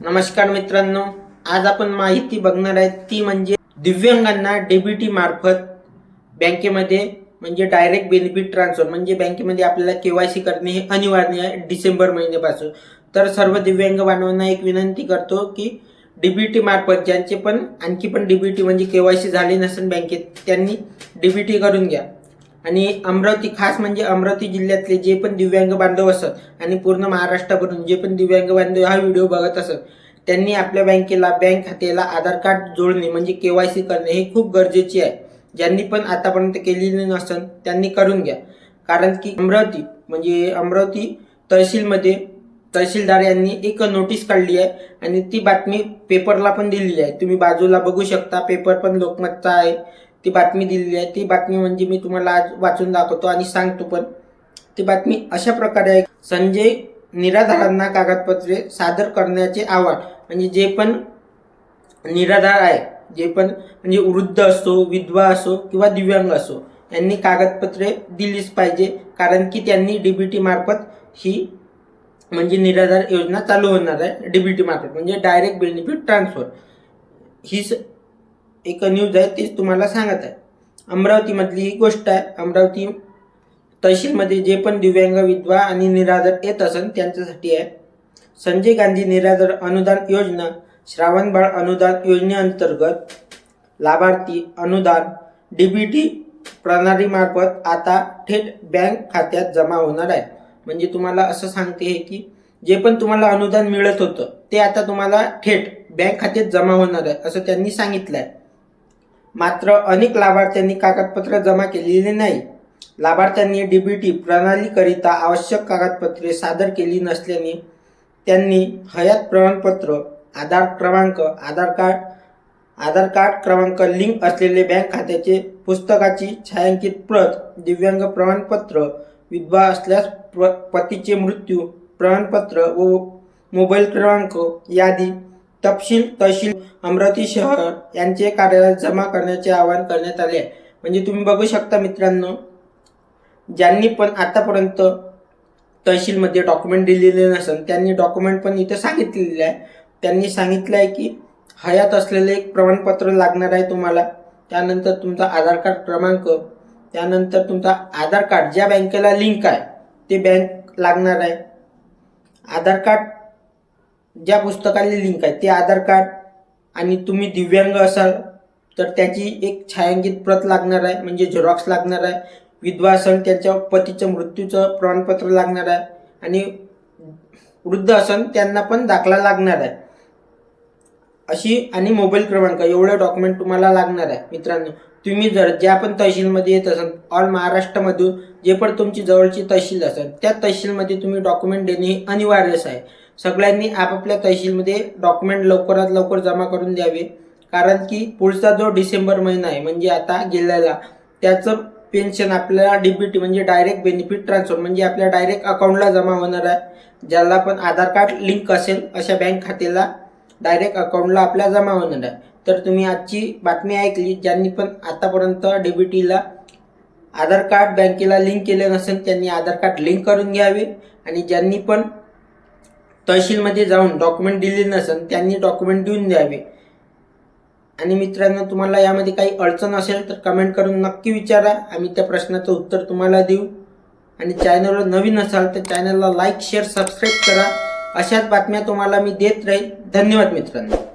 नमस्कार मित्रांनो आज आपण माहिती बघणार आहे ती म्हणजे दिव्यांगांना डीबीटी मार्फत बँकेमध्ये म्हणजे डायरेक्ट बेनिफिट ट्रान्सफर म्हणजे बँकेमध्ये आपल्याला केवायसी करणे हे अनिवार्य आहे डिसेंबर महिन्यापासून. तर सर्व दिव्यांग बांधवांना एक विनंती करतो की डीबीटी मार्फत ज्यांचे पण आणखी पण डीबीटी म्हणजे केवायसी झाले नसेल बँकेत त्यांनी डीबीटी करून घ्या. आणि अमरावती खास म्हणजे अमरावती जिल्ह्यातले जे पण दिव्यांग बांधव असत आणि पूर्ण महाराष्ट्राभरून जे पण दिव्यांग बांधव हा व्हिडिओ बघत असत त्यांनी आपल्या बँकेला बँक खात्याला आधार कार्ड जोडणे म्हणजे केवायसी करणे हे खूप गरजेचे आहे. ज्यांनी पण आतापर्यंत केलेली नसन त्यांनी करून घ्या. कारण की अमरावती म्हणजे अमरावती तहसीलमध्ये तहसीलदार यांनी एक नोटीस काढली आहे आणि ती बातमी पेपरला पण दिलेली आहे. तुम्ही बाजूला बघू शकता पेपर पण लोकमतचा आहे. ती बातमी दिलेली आहे. ती बातमी म्हणजे मी तुम्हाला आज वाचून दाखवतो आणि सांगतो पण. ती बातमी अशा प्रकारे आहे. संजय निराधारांना कागदपत्रे सादर करण्याचे आव्हान. म्हणजे जे पण निराधार आहे जे पण म्हणजे वृद्ध असो विधवा असो किंवा दिव्यांग असो यांनी कागदपत्रे दिलीच पाहिजे. कारण की त्यांनी डीबीटी मार्फत ही म्हणजे निराधार योजना चालू होणार आहे. डीबीटी मार्फत. म्हणजे डायरेक्ट बेनिफिट ट्रान्सफर ही स- एक न्यूज आहे तीच तुम्हाला सांगत आहे. अमरावतीमधली ही गोष्ट आहे. अमरावती तहसीलमध्ये जे पण दिव्यांग विधवा आणि निराधार येत असन त्यांच्यासाठी आहे. संजय गांधी निराधार अनुदान योजना श्रावणबाळ अनुदान योजनेअंतर्गत लाभार्थी अनुदान डी पी टी प्रणालीमार्फत आता थेट बँक खात्यात जमा होणार आहे. म्हणजे तुम्हाला असं सांगते आहे की जे पण तुम्हाला अनुदान मिळत होतं ते आता तुम्हाला थेट बँक खात्यात जमा होणार आहे असं त्यांनी सांगितलं आहे मात्र अनेक लाभार्थ्यांनी कागदपत्र जमा केलेली नाही. लाभार्थ्यांनी डीबीटी प्रणालीकरिता आवश्यक कागदपत्रे सादर केली नसल्याने त्यांनी हयात प्रमाणपत्र आधार क्रमांक आधार कार्ड आधार कार्ड क्रमांक लिंक असलेले बँक खात्याचे पुस्तकाची छायांकित प्रत दिव्यांग प्रमाणपत्र विधवा असल्यास पतीचे मृत्यू प्रमाणपत्र व मोबाईल क्रमांक यादी तपशील तहसील अमरावती शहर यांचे कार्यालय जमा करण्याचे आवाहन करण्यात आले आहे. म्हणजे तुम्ही बघू शकता मित्रांनो ज्यांनी पण आतापर्यंत तहसीलमध्ये डॉक्युमेंट दिलेले नसेल त्यांनी डॉक्युमेंट पण इथं सांगितलेले आहे. त्यांनी सांगितलं आहे की हयात असलेले एक प्रमाणपत्र लागणार आहे तुम्हाला. त्यानंतर तुमचा आधार कार्ड क्रमांक त्यानंतर तुमचा आधार कार्ड ज्या बँकेला लिंक आहे ते बँक लागणार आहे. आधार कार्ड ज्या पुस्तकाला लिंक आहे ते आधार कार्ड आणि तुम्ही दिव्यांग असाल तर त्याची एक छायांकित प्रत लागणार आहे म्हणजे झेरॉक्स लागणार आहे. विधवा असेल त्यांच्या पतीचं मृत्यूचं प्रमाणपत्र लागणार आहे. आणि वृद्ध असेल त्यांना पण दाखला लागणार आहे. अशी आणि मोबाईल क्रमांक एवढं डॉक्युमेंट तुम्हाला लागणार आहे मित्रांनो. तुम्ही जर ज्या पण तहसीलमध्ये येत असाल ऑल महाराष्ट्रामधून जे पण तुमची जवळची तहसील असेल त्या तहसीलमध्ये तुम्ही डॉक्युमेंट देणे हे अनिवार्यच आहे. सगळ्यांनी आपापल्या तहसीलमध्ये डॉक्युमेंट लवकरात लवकर जमा करून द्यावे. कारण की पुढचा जो डिसेंबर महिना आहे म्हणजे आता गेलेला त्याचं पेन्शन आपल्याला डीबीटी म्हणजे डायरेक्ट बेनिफिट ट्रान्सफर म्हणजे आपल्या डायरेक्ट अकाउंटला जमा होणार आहे. ज्याला पण आधार कार्ड लिंक असेल अशा बँक खात्याला डायरेक्ट अकाउंटला आपल्या जमा होणार आहे. तर तुम्ही आजची बातमी ऐकली ज्यांनी पण आतापर्यंत डीबीटीला आधार कार्ड बँकेला लिंक केले नसेल त्यांनी आधार कार्ड लिंक करून घ्यावे. आणि ज्यांनी पण तहसीलमध्ये जाऊन डॉक्युमेंट दिले नसेल त्यांनी डॉक्युमेंट देऊन द्यावे. आणि मित्रांनो तुम्हाला यामध्ये काही अडचण असेल तर कमेंट करून नक्की विचारा. आम्ही त्या प्रश्नाचं उत्तर तुम्हाला देऊ. आणि चॅनलवर नवीन असाल तर चॅनलला लाईक शेअर सबस्क्राईब करा. अशाच बातम्या तुम्हाला मी देत राहील. धन्यवाद मित्रांनो.